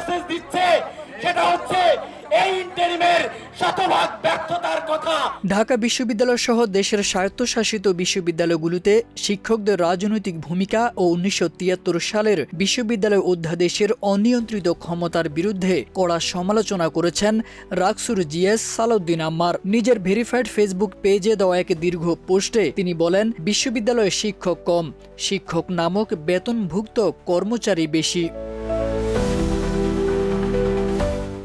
Message দিচ্ছে, সেটা হচ্ছে এই ইন্টারিমের শতভাগ ব্যর্থতার কথা। ঢাকা বিশ্ববিদ্যালয় সহ দেশের স্বায়ত্তশাসিত বিশ্ববিদ্যালয়গুলোতে শিক্ষকদের রাজনৈতিক ভূমিকা ও উনিশশো তিয়াত্তর সালের বিশ্ববিদ্যালয় অধ্যাদেশের অনিয়ন্ত্রিত ক্ষমতার বিরুদ্ধে কড়া সমালোচনা করেছেন রাকসুর জিএস সালাউদ্দিন আম্মার। নিজের ভেরিফাইড ফেসবুক পেজে দেওয়া এক দীর্ঘ পোস্টে তিনি বলেন, বিশ্ববিদ্যালয়ে শিক্ষক কম, শিক্ষক নামক বেতনভুক্ত কর্মচারী বেশি।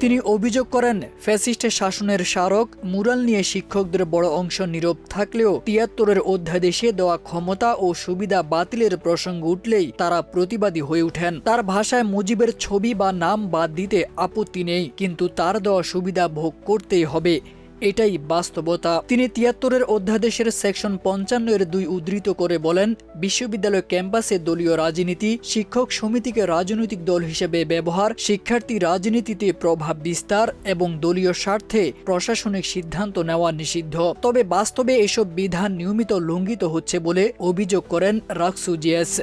তিনি অভিযোগ করেন, ফ্যাসিস্টের শাসনের স্মারক মুরাল নিয়ে শিক্ষকদের বড় অংশ নীরব থাকলেও তিয়াত্তরের অধ্যাদেশে দেওয়া ক্ষমতা ও সুবিধা বাতিলের প্রসঙ্গ উঠলেই তারা প্রতিবাদী হয়ে ওঠেন। তার ভাষায় মুজিবের ছবি বা নাম বাদ দিতে আপত্তি নেই, কিন্তু তার দেওয়া সুবিধা ভোগ করতেই হবে। এটাই বাস্তবতা। তিনি তিয়াত্তরের অধ্যাদেশের সেকশন পঞ্চান্ন এর দুই উদ্ধৃত করে বলেন, বিশ্ববিদ্যালয় ক্যাম্পাসে দলীয় রাজনীতি, শিক্ষক সমিতিকে রাজনৈতিক দল হিসেবে ব্যবহার, শিক্ষার্থী রাজনীতিতে প্রভাব বিস্তার এবং দলীয় স্বার্থে প্রশাসনিক সিদ্ধান্ত নেওয়া নিষিদ্ধ। তবে বাস্তবে এসব বিধান নিয়মিত লঙ্ঘিত হচ্ছে বলে অভিযোগ করেন রাকসুজিয়াস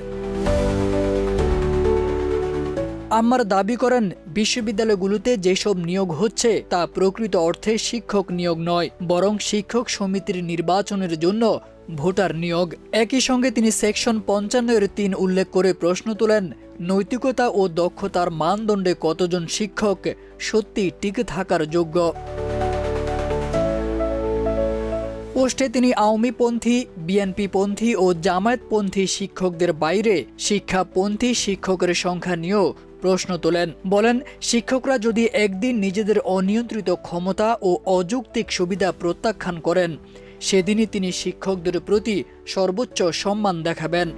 আম্মার দাবি করেন বিশ্ববিদ্যালয়গুলোতে যেসব নিয়োগ হচ্ছে, তা প্রকৃত অর্থে শিক্ষক নিয়োগ নয়, বরং শিক্ষক সমিতির নির্বাচনের জন্য ভোটার নিয়োগ। একই সঙ্গে তিনি সেকশন পঞ্চান্ন এর তিন উল্লেখ করে প্রশ্ন তোলেন, নৈতিকতা ও দক্ষতার মানদণ্ডে কতজন শিক্ষক সত্যি টিকে থাকার যোগ্য? পোস্টে তিনি আওয়ামীপন্থী, বিএনপিপন্থী ও জামায়াতপন্থী শিক্ষকদের বাইরে শিক্ষাপন্থী শিক্ষকের সংখ্যা নিয়েও প্রশ্ন তোলেন। বলেন, শিক্ষকরা যদি একদিন নিজেদের অনিয়ন্ত্রিত ক্ষমতা ও অযৌক্তিক সুবিধা প্রত্যাখ্যান করেন, সেদিনই তিনি শিক্ষকদের প্রতি সর্বোচ্চ সম্মান দেখাবেন।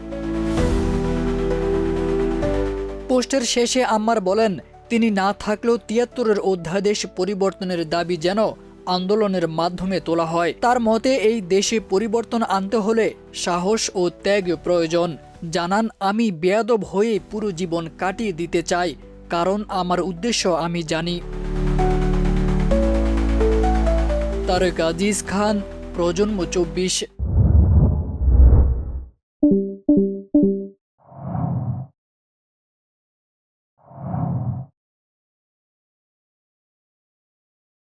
পোস্টের শেষে আম্মার বলেন, তিনি না থাকলেও তিয়াত্তরের অধ্যাদেশ পরিবর্তনের দাবি যেন আন্দোলনের মাধ্যমে তোলা হয়। তার মতে, এই দেশে পরিবর্তন আনতে হলে সাহস ও ত্যাগ প্রয়োজন। জানান, আমি বেয়াদব হয়ে পুরো জীবন কাটিয়ে দিতে চাই, কারণ আমার উদ্দেশ্য আমি জানি। তারেক আজিজ খান, প্রজন্ম চব্বিশ।